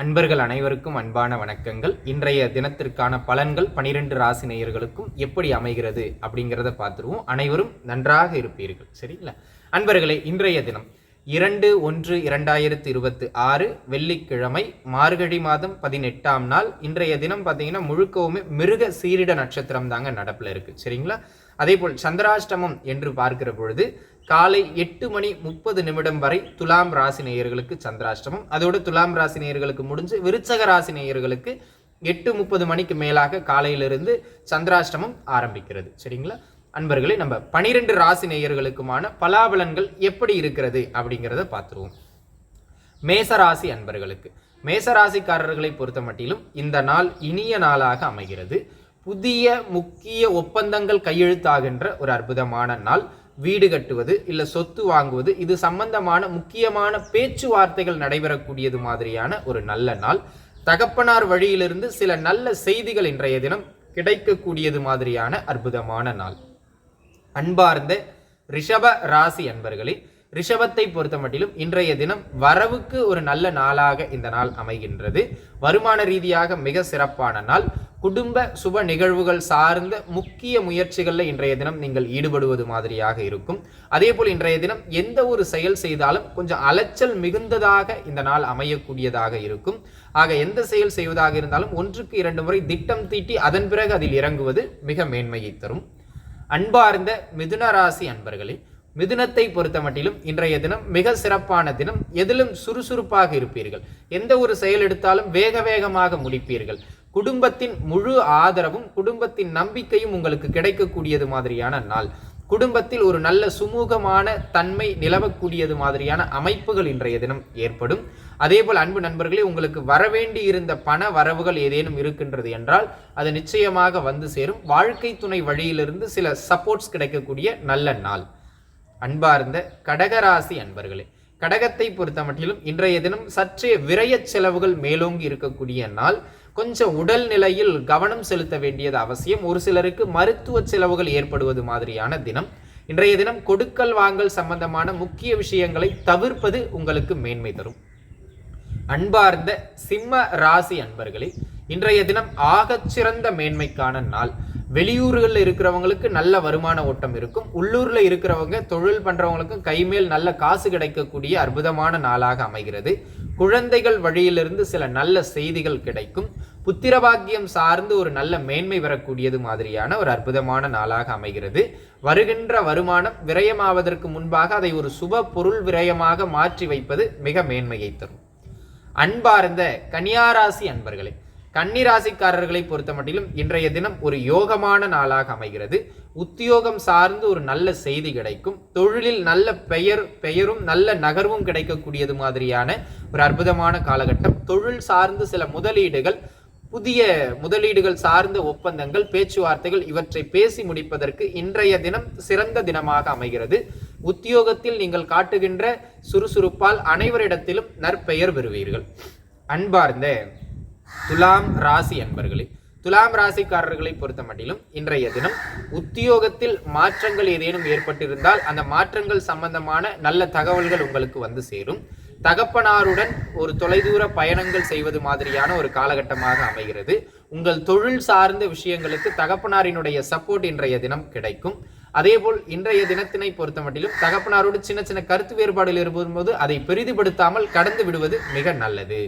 அன்பர்கள் அனைவருக்கும் அன்பான வணக்கங்கள். இன்றைய தினத்திற்கான பலன்கள் பனிரெண்டு ராசி நேயர்களுக்கும் எப்படி அமைகிறது அப்படிங்கிறத பார்த்துருவோம். அனைவரும் நன்றாக இருப்பீர்கள். சரிங்களா? அன்பர்களே இன்றைய தினம் இரண்டு ஒன்று இரண்டாயிரத்தி இருபத்தி ஆறு வெள்ளிக்கிழமை மார்கழி மாதம் பதினெட்டாம் நாள். இன்றைய தினம் பார்த்தீங்கன்னா முழுக்கவுமே மிருக சீரிட நட்சத்திரம் தாங்க நடப்பில் இருக்குது சரிங்களா? அதே போல் சந்திராஷ்டமம் என்று பார்க்கிற பொழுது காலை எட்டு மணி முப்பது நிமிடம் வரை துலாம் ராசி நேயர்களுக்கு சந்திராஷ்டமம். அதோடு துலாம் ராசி நேயர்களுக்கு முடிஞ்சு விருச்சக ராசி நேயர்களுக்கு எட்டு முப்பது மணிக்கு மேலாக காலையிலிருந்து சந்திராஷ்டமம் ஆரம்பிக்கிறது. சரிங்களா? அன்பர்களே நம்ம பனிரெண்டு ராசி நேயர்களுக்குமான பலாபலன்கள் எப்படி இருக்கிறது அப்படிங்கிறத பார்த்துருவோம். மேசராசி அன்பர்களுக்கு. மேசராசிக்காரர்களை பொறுத்த மட்டிலும் இந்த நாள் இனிய நாளாக அமைகிறது. புதிய முக்கிய ஒப்பந்தங்கள் கையெழுத்தாகின்ற ஒரு அற்புதமான நாள். வீடு கட்டுவது இல்லை சொத்து வாங்குவது இது சம்பந்தமான முக்கியமான பேச்சுவார்த்தைகள் நடைபெறக்கூடியது மாதிரியான ஒரு நல்ல நாள். தகப்பனார் வழியிலிருந்து சில நல்ல செய்திகள் இன்றைய தினம் கிடைக்கக்கூடியது மாதிரியான அற்புதமான நாள். அன்பார்ந்த ரிஷப ராசி அன்பர்களே ரிஷபத்தை பொறுத்த மட்டிலும் இன்றைய தினம் வரவுக்கு ஒரு நல்ல நாளாக இந்த நாள் அமைகின்றது. வருமான ரீதியாக மிக சிறப்பான நாள். குடும்ப சுப நிகழ்வுகள் சார்ந்த முக்கிய முயற்சிகளில் இன்றைய தினம் நீங்கள் ஈடுபடுவது மாதிரியாக இருக்கும். அதே போல் இன்றைய தினம் எந்த ஒரு செயல் செய்தாலும் கொஞ்சம் அலைச்சல் மிகுந்ததாக இந்த நாள் அமையக்கூடியதாக இருக்கும். ஆக எந்த செயல் செய்வதாக இருந்தாலும் ஒன்றுக்கு இரண்டு முறை திட்டம் தீட்டி அதன் பிறகு அதில் இறங்குவது மிக மேன்மையை தரும். அன்பார்ந்த மிதுன ராசி அன்பர்களே மிதுனத்தை பொறுத்த மட்டிலும் இன்றைய தினம் மிக சிறப்பான தினம். எதிலும் சுறுசுறுப்பாக இருப்பீர்கள். எந்த ஒரு செயல் எடுத்தாலும் வேக வேகமாக முடிப்பீர்கள் குடும்பத்தின் முழு ஆதரவும் குடும்பத்தின் நம்பிக்கையும் உங்களுக்கு கிடைக்கக்கூடியது மாதிரியான நாள். குடும்பத்தில் ஒரு நல்ல சுமூகமான தன்மை நிலவக்கூடியது மாதிரியான அமைப்புகள் இன்றைய தினம் ஏற்படும். அதேபோல் அன்பு நண்பர்களே உங்களுக்கு வரவேண்டி இருந்த பண வரவுகள் ஏதேனும் இருக்கின்றது என்றால் அது நிச்சயமாக வந்து சேரும். வாழ்க்கை துணை வழியிலிருந்து சில சப்போர்ட்ஸ் கிடைக்கக்கூடிய நல்ல நாள். அன்பார்ந்த கடகராசி அன்பர்களே கடகத்தை பொறுத்த மட்டிலும் இன்றைய தினம் சற்றே விரய செலவுகள் மேலோங்கி இருக்கக்கூடிய நாள். கொஞ்சம் உடல் நிலையில் கவனம் செலுத்த வேண்டியது அவசியம். ஒரு சிலருக்கு மருத்துவ செலவுகள் ஏற்படுவது மாதிரியான தினம். இன்றைய தினம் கொடுக்கல் வாங்கல் சம்பந்தமான முக்கிய விஷயங்களை தவிர்ப்பது உங்களுக்கு மேன்மை தரும். அன்பார்ந்த சிம்ம ராசி அன்பர்களே இன்றைய தினம் ஆகச்சிறந்த மேன்மைக்கான நாள். வெளியூர்களில் இருக்கிறவங்களுக்கு நல்ல வருமான ஓட்டம் இருக்கும். உள்ளூரில் இருக்கிறவங்க தொழில் பண்ணுறவங்களுக்கும் கைமேல் நல்ல காசு கிடைக்கக்கூடிய அற்புதமான நாளாக அமைகிறது. குழந்தைகள் வழியிலிருந்து சில நல்ல செய்திகள் கிடைக்கும். புத்திரபாக்கியம் சார்ந்து ஒரு நல்ல மேன்மை வரக்கூடியது மாதிரியான ஒரு அற்புதமான நாளாக அமைகிறது. வருகின்ற வருமானம் விரயமாவதற்கு முன்பாக அதை ஒரு சுப பொருள் விரயமாக மாற்றி வைப்பது மிக மேன்மையை தரும். அன்பார்ந்த கன்னியாராசி அன்பர்களே கன்னிராசிக்காரர்களை பொறுத்த மட்டிலும் இன்றைய தினம் ஒரு யோகமான நாளாக அமைகிறது. உத்தியோகம் சார்ந்து ஒரு நல்ல செய்தி கிடைக்கும். தொழிலில் நல்ல பெயர் பெயரும் நல்ல நகர்வும் கிடைக்கக்கூடியது மாதிரியான ஒரு அற்புதமான காலகட்டம். தொழில் சார்ந்து சில முதலீடுகள் புதிய முதலீடுகள் சார்ந்த ஒப்பந்தங்கள் பேச்சுவார்த்தைகள் இவற்றை பேசி முடிப்பதற்கு இன்றைய தினம் சிறந்த தினமாக அமைகிறது. உத்தியோகத்தில் நீங்கள் காட்டுகின்ற சுறுசுறுப்பால் அனைவரிடத்திலும் நற்பெயர் பெறுவீர்கள். அன்பார்ந்த துலாம் ராசி அன்பர்களே துலாம் ராசிக்காரர்களை பொறுத்த மட்டிலும் இன்றைய தினம் உத்தியோகத்தில் மாற்றங்கள் ஏதேனும் ஏற்பட்டிருந்தால் அந்த மாற்றங்கள் சம்பந்தமான நல்ல தகவல்கள் உங்களுக்கு வந்து சேரும். தகப்பனாருடன் ஒரு தொலைதூர பயணங்கள் செய்வது மாதிரியான ஒரு காலகட்டமாக அமைகிறது. உங்கள் தொழில் சார்ந்த விஷயங்களுக்கு தகப்பனாரினுடைய சப்போர்ட் இன்றைய தினம் கிடைக்கும். அதேபோல் இன்றைய தினத்தினை பொறுத்த மட்டிலும் தகப்பனாரோடு சின்ன சின்ன கருத்து வேறுபாடுகள் இருக்கும்போது அதை பெரிதுபடுத்தாமல் கடந்து விடுவது மிக நல்லது.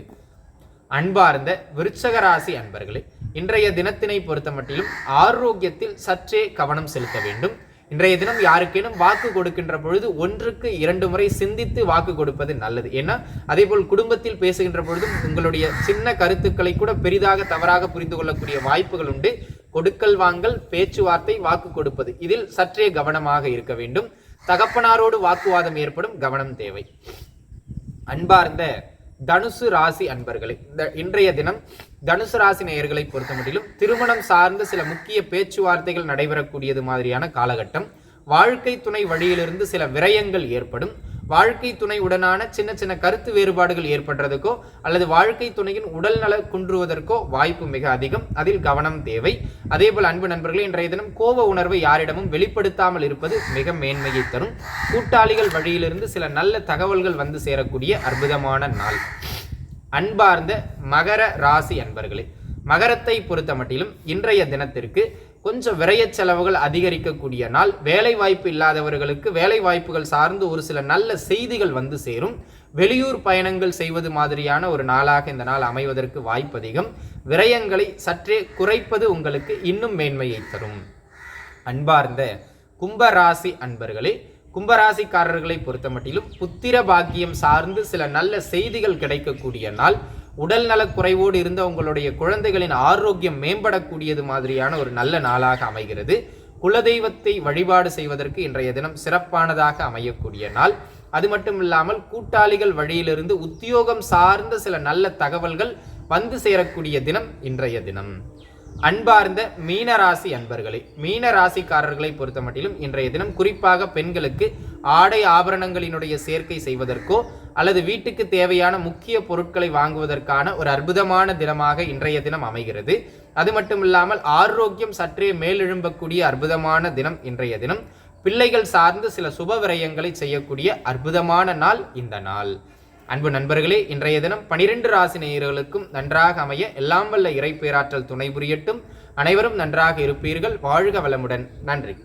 அன்பார்ந்த விருச்சகராசி அன்பர்களே இன்றைய தினத்தினை பொறுத்த மட்டிலும் ஆரோக்கியத்தில் சற்றே கவனம் செலுத்த வேண்டும். இன்றைய தினம் யாருக்கேனும் வாக்கு கொடுக்கின்ற பொழுது ஒன்றுக்கு இரண்டு முறை சிந்தித்து வாக்கு கொடுப்பது நல்லது. ஏன்னா அதே போல் குடும்பத்தில் பேசுகின்ற பொழுதும் உங்களுடைய சின்ன கருத்துக்களை கூட பெரிதாக தவறாக புரிந்து கொள்ளக்கூடிய வாய்ப்புகள் உண்டு. கொடுக்கல் வாங்கல் பேச்சுவார்த்தை வாக்கு கொடுப்பது இதில் சற்றே கவனமாக இருக்க வேண்டும். தகப்பனாரோடு வாக்குவாதம் ஏற்படும் கவனம் தேவை. அன்பார்ந்த தனுசு ராசி அன்பர்களை இந்த இன்றைய தினம் தனுசு ராசி நேயர்களை பொறுத்த மட்டிலும் திருமணம் சார்ந்த சில முக்கிய பேச்சுவார்த்தைகள் நடைபெறக்கூடியது மாதிரியான காலகட்டம். வாழ்க்கை துணை வழியிலிருந்து சில விரயங்கள் ஏற்படும். வாழ்க்கை துணை உடனான சின்ன சின்ன கருத்து வேறுபாடுகள் ஏற்படுறதுக்கோ அல்லது வாழ்க்கை துணையின் உடல் நல குன்றுவதற்கோ வாய்ப்பு மிக அதிகம். அதில் கவனம் தேவை. அதேபோல் அன்பு நண்பர்களே இன்றைய தினம் கோப உணர்வை யாரிடமும் வெளிப்படுத்தாமல் இருப்பது மிக மேன்மையை தரும். கூட்டாளிகள் வழியிலிருந்து சில நல்ல தகவல்கள் வந்து சேரக்கூடிய அற்புதமான நாள். அன்பார்ந்த மகர ராசி அன்பர்களே மகரத்தை பொறுத்த மட்டிலும் இன்றைய தினத்திற்கு கொஞ்சம் விரைய செலவுகள் அதிகரிக்கக்கூடிய நாள். வேலை வாய்ப்பு இல்லாதவர்களுக்கு வேலை வாய்ப்புகள் சார்ந்து ஒரு சில நல்ல செய்திகள் வந்து சேரும். வெளியூர் பயணங்கள் செய்வது மாதிரியான ஒரு நாளாக இந்த நாள் அமைவதற்கு வாய்ப்பு அதிகம். விரயங்களை சற்றே குறைப்பது உங்களுக்கு இன்னும் மேன்மையை தரும். அன்பார்ந்த கும்பராசி அன்பர்களே கும்பராசிக்காரர்களை பொறுத்த மட்டிலும் புத்திர பாக்கியம் சார்ந்து சில நல்ல செய்திகள் கிடைக்கக்கூடிய நாள். உடல் நலக் குறைவோடு இருந்த உங்களுடைய குழந்தைகளின் ஆரோக்கியம் மேம்படக்கூடியது மாதிரியான ஒரு நல்ல நாளாக அமைகிறது. குலதெய்வத்தை வழிபாடு செய்வதற்கு இன்றைய தினம் சிறப்பானதாக அமையக்கூடிய நாள். அது மட்டும் இல்லாமல் கூட்டாளிகள் வழியிலிருந்து உத்தியோகம் சார்ந்த சில நல்ல தகவல்கள் வந்து சேரக்கூடிய தினம் இன்றைய தினம். அன்பார்ந்த மீனராசி அன்பர்களே மீன ராசிக்காரர்களை பொறுத்த மட்டிலும் இன்றைய தினம் குறிப்பாக பெண்களுக்கு ஆடை ஆபரணங்களினுடைய சேர்க்கை செய்வதற்கோ அல்லது வீட்டுக்கு தேவையான முக்கிய பொருட்களை வாங்குவதற்கான ஒரு அற்புதமான தினமாக இன்றைய தினம் அமைகிறது. அது மட்டும் இல்லாமல் ஆரோக்கியம் சற்றே மேலெழும்பக்கூடிய அற்புதமான தினம் இன்றைய தினம். பிள்ளைகள் சார்ந்து சில சுப விரயங்களை செய்யக்கூடிய அற்புதமான நாள் இந்த நாள். அன்பு நண்பர்களே இன்றைய தினம் பனிரெண்டு ராசி நேயர்களுக்கும் நன்றாக அமைய எல்லாம் வல்ல இறை பேராற்றல் துணை புரியட்டும். அனைவரும் நன்றாக இருப்பீர்கள். வாழ்க வளமுடன். நன்றி.